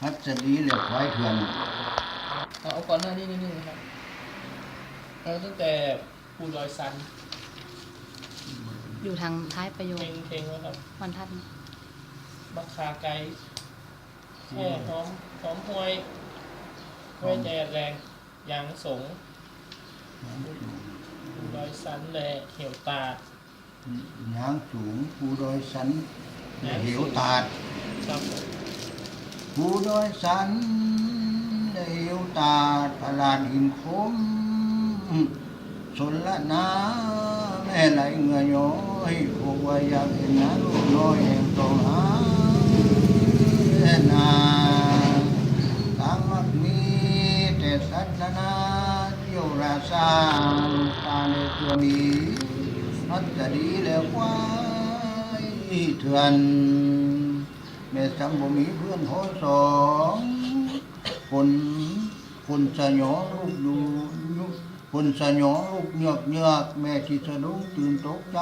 พัสดีเหลือควายเถื่อนเอาเอาก่อนหน้านี้นิดนึงนะครับเอาตั้งแต่ปูดอยซันอยู่ทางท้ายประโยเพคลงเพลงไว้ครับวันทัดบักคาไกแช่หอมหอมหวยห้วยแดดแรงยางสงปูดอยซันแลเหี่ยวตาดยางสูงภูดอยสันเหวตาดครับ ผมภูดยสันเหวตาตลาดหินคมสนละนาแม่ไหลเงื่อย้อยพวกว่าอยากเห็นนะลูกน้อยแห่งตองหาแม่นาทางมักมีแต่สัตนา เที่ยวราซาตาในตัวมีพัดจะดีแล้วควายเถื่อน แม่จำบ่มีเพื่อนพ้อสองคนคนสยองลูกอยู่คนสยองลูกเยือกเยือกแม่ที่สะดุ้งตื่นตกใจ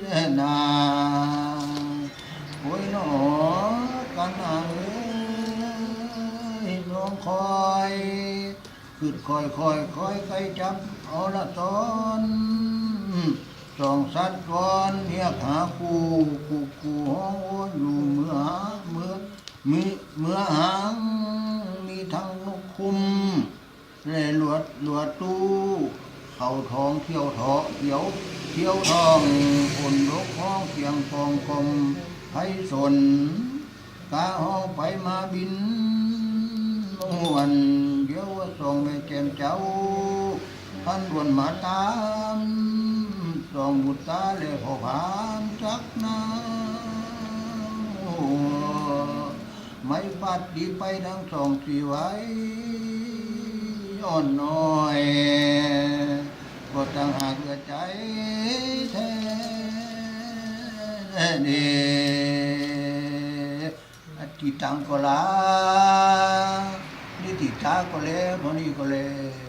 แน่นาโอ้ยหนอกันหาเอ้ยน้องคอยคือคอยคอยคอยใครจับเอาละตอน สองสัตว์ก่อนเรียกหาคูคูคูห้องโออยู่เมื่อหาเมื่อมีเมื่อหางมีทั้งนกคุมและหลวดหลวดตู้เข่าทองเที่ยวทอเที่ยวเที่ยวทองคนลกห้องเพียงฟองคมไพสนกาห้องไปมาบินมวนเดี๋ยวว่าส่งไปแก่มเจ้าพันวนมาตาม ส่องบุตตาเลยพอผามจักนาไม่ปัดดีไปทั้งสองสีไว้อ่อนน้อยก็ต่างหากเกิดใจแท้เดีอธิตังก็ลานิติตาก็เลยพอนี้ก็เลย